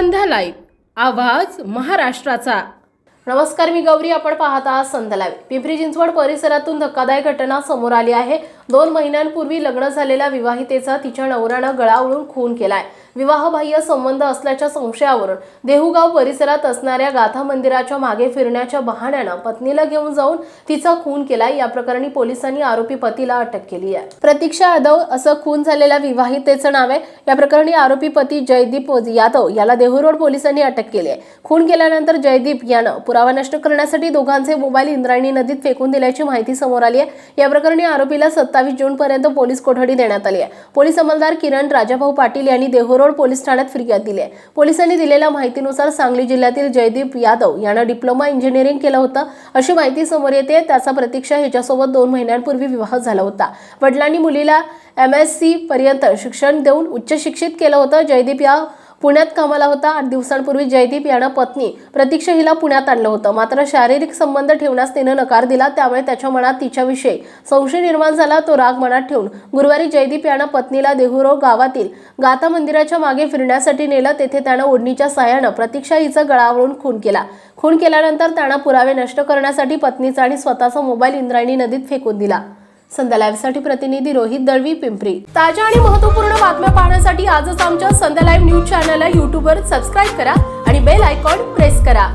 संध्या live आवाज महाराष्ट्राचा. नमस्कार मी गौरी. आपण पाहत आहात संध्या लाईव्ह पिंपरी चिंचवड परिसरातून धक्कादायक घटना समोर आली आहे. दोन महिन्यांपूर्वी लग्न झालेल्या विवाहितेचा तिच्या नवऱ्यानं गळावळून खून केलाय. विवाहबाह्य संबंध असल्याच्या संशयावरून देहूगाव परिसरात असणाऱ्या गाथा मंदिराच्या मागे फिरण्याच्या बहाण्यानं पत्नीला घेऊन जाऊन तिचा खून केलाय या प्रकरणी पोलिसांनी आरोपी पतीला अटक केली आहे. प्रतीक्षा यादव असं खून झालेल्या विवाहितेचं नाव आहे. या प्रकरणी आरोपी पती जयदीप यादव याला देहू रोड पोलिसांनी अटक केली आहे. खून केल्यानंतर जयदीप यानं पुरावा नष्ट करण्यासाठी दोघांचे मोबाईल इंद्रायणी नदीत फेकून दिल्याची माहिती समोर आली आहे. या प्रकरणी आरोपीला सत्ता सत्तावीस जूनपर्यंत पोलीस कोठडी देण्यात आली आहे. पोलीस अंमलदार किरण राजाभाऊ पाटील यांनी देहू रोड पोलीस ठाण्यात फिर्याद दिली आहे. पोलिसांनी दिलेल्या माहितीनुसार सांगली जिल्ह्यातील जयदीप यादव यानं डिप्लोमा इंजिनिअरिंग केलं होतं. अशी माहिती समोर येते त्याचा प्रतीक्षा ह्याच्यासोबत दोन महिन्यांपूर्वी विवाह झाला होता. वडिलांनी मुलीला एम एस सी पर्यंत शिक्षण देऊन उच्च शिक्षित केलं होतं. जयदीप या पुण्यात कामाला होता आठ दिवसांपूर्वी जयदीप यानं पत्नी प्रतीक्षा हिला पुण्यात आणलं होतं. मात्र शारीरिक संबंध ठेवण्यास तिनं नकार दिला. त्यामुळे त्याच्या मनात तिच्याविषयी संशय निर्माण झाला. तो राग मनात ठेवून गुरुवारी जयदीप यानं पत्नीला देहुरो गावातील गाथा मंदिराच्या मागे फिरण्यासाठी नेलं. तेथे त्यानं ओढणीच्या सहाय्यानं प्रतीक्षा हिचा गळावळून खून केला. खून केल्यानंतर त्यानं पुरावे नष्ट करण्यासाठी पत्नीचा आणि स्वतःचा मोबाईल इंद्रायणी नदीत फेकून दिला. संध्या लाईव्हसाठी प्रतिनिधी रोहित दळवी पिंपरी. ताज्या आणि महत्त्वपूर्ण बातम्या पाहण्यासाठी आजच आमच्या संध्या लाईव्ह न्यूज चॅनलला यूट्यूबवर सबस्क्राईब करा आणि बेल आयकॉन प्रेस करा.